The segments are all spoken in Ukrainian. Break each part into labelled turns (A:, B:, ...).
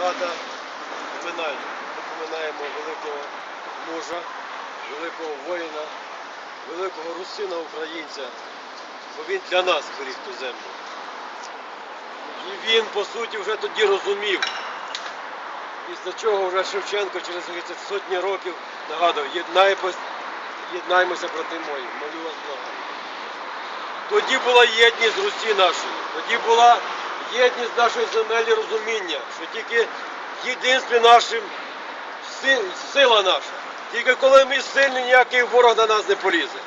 A: дата поминання. Ми поминаємо великого мужа, великого воїна, великого русина українця, бо він для нас зберіг ту землю. І він, по суті, вже тоді розумів, після чого вже Шевченко через сотні років нагадував, «Єднаймось- єднаймося, брати мої, молю вас благаю. Тоді була єдність Русі нашої, тоді була єдність нашої земель розуміння, що тільки єдинстві нашим сила наша. Тільки коли ми сильні, ніякий ворог на нас не полізе.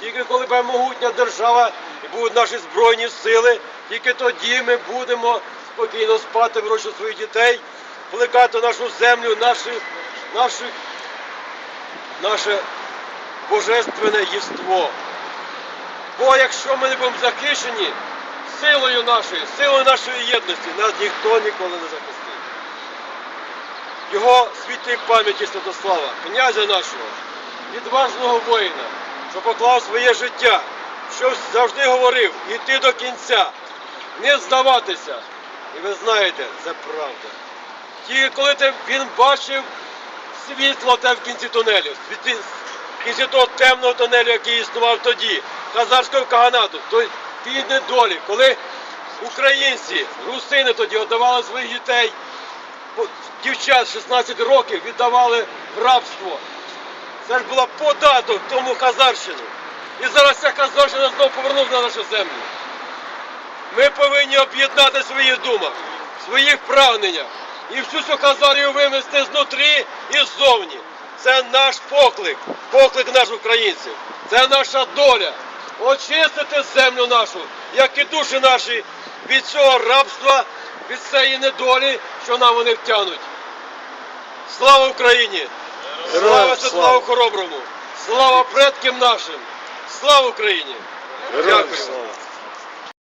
A: Тільки коли буде могутня держава і будуть наші збройні сили, тільки тоді ми будемо спокійно спати, вирощувати своїх дітей, плекати нашу землю, наші, наші, наше божественне єство. Бо якщо ми не будемо захищені силою нашою, силою нашої єдності, нас ніхто ніколи не захистить. Його світлій пам'яті Святослава, князя нашого, відважного воїна, що поклав своє життя, що завжди говорив іти до кінця, не здаватися. І ви знаєте, це правда. Тільки коли він бачив світло те в кінці тунелю, в кінці того темного тунелю, який існував тоді, Хазарського каганату, той тій недолі, коли українці, русини тоді віддавали своїх дітей, дівчат 16 років віддавали в рабство. Це ж була податок тому Хазарщину. І зараз ця Хазарщина знову повернулася на нашу землю. Ми повинні об'єднати свої думах, своїх прагненнях і всю цю Хазарію вивести знутрі і ззовні. Це наш поклик, поклик наш українців. Це наша доля. Очистити землю нашу, як і душі наші від цього рабства, від цієї недолі, що нам вони втягнуть. Слава Україні! Слава Святославу! Хороброму! Слава предкам нашим! Слава Україні! Дякую.